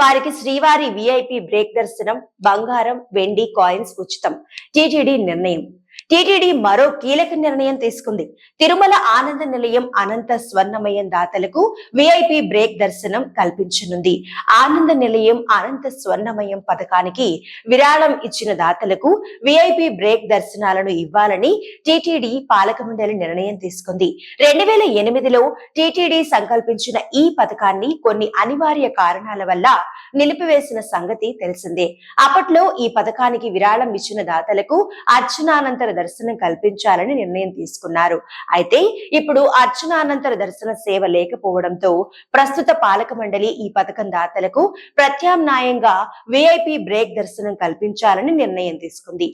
వారికి శ్రీవారి VIP break దర్శనం బంగారం వెండి కాయిన్స్ ఉచితం. టీటీడీ నిర్ణయం. టీటీడీ మరో కీలక నిర్ణయం తీసుకుంది. తిరుమల ఆనంద నిలయం అనంత స్వర్ణమయం దాతలకు విఐపి బ్రేక్ దర్శనం కల్పించనుంది. ఆనంద నిలయం అనంత స్వర్ణమయం పథకానికి విరాళం ఇచ్చిన దాతలకు విఐపి బ్రేక్ దర్శనాలను ఇవ్వాలని టీటీడీ పాలక మండలి నిర్ణయం తీసుకుంది. రెండు వేల ఎనిమిదిలో టీటీడీ సంకల్పించిన ఈ పథకాన్ని కొన్ని అనివార్య కారణాల వల్ల నిలిపివేసిన సంగతి తెలిసిందే. అప్పట్లో ఈ పథకానికి విరాళం ఇచ్చిన దాతలకు అర్చనానంత అనంతర దర్శనం కల్పించాలని నిర్ణయం తీసుకున్నారు. అయితే ఇప్పుడు అర్చనానంతర దర్శన సేవ లేకపోవడంతో ప్రస్తుత పాలక మండలి ఈ పథకం దాతలకు ప్రత్యామ్నాయంగా విఐపి బ్రేక్ దర్శనం కల్పించాలని నిర్ణయం తీసుకుంది.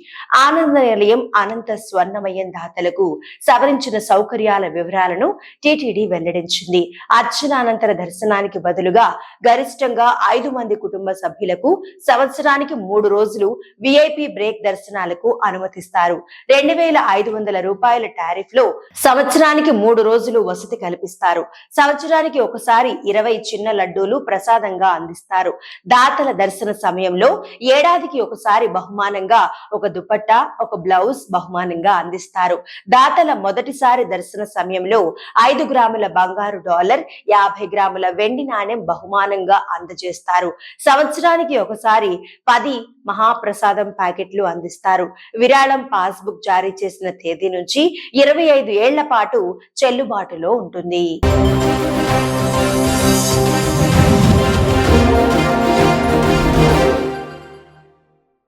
ఆనంద నిలయం అనంత స్వర్ణమయం దాతలకు సవరించిన సౌకర్యాల వివరాలను టిటిడి వెల్లడించింది. అర్చనానంతర దర్శనానికి బదులుగా గరిష్టంగా ఐదు మంది కుటుంబ సభ్యులకు సంవత్సరానికి మూడు రోజులు విఐపి బ్రేక్ దర్శనాలకు అనుమతిస్తారు. రెండు వేల ఐదు వందల రూపాయల టారిఫ్లో సంవత్సరానికి మూడు రోజులు వసతి కల్పిస్తారు. సంవత్సరానికి ఒకసారి ఇరవై చిన్న లడ్డూలు ప్రసాదంగా అందిస్తారు. దాతల దర్శన సమయంలో ఏడాదికి ఒకసారి బహుమానంగా ఒక దుపట్టా ఒక బ్లౌజ్ బహుమానంగా అందిస్తారు. దాతల మొదటిసారి దర్శన సమయంలో ఐదు గ్రాముల బంగారు డాలర్ యాభై గ్రాముల వెండి నాణెం బహుమానంగా అందజేస్తారు. సంవత్సరానికి ఒకసారి పది మహాప్రసాదం ప్యాకెట్లు అందిస్తారు. విరాళం పాస్బుక్ జారీ చేసిన తేదీ నుంచి ఇరవై ఐదు ఏళ్ళ పాటు చెల్లుబాటులో ఉంటుంది.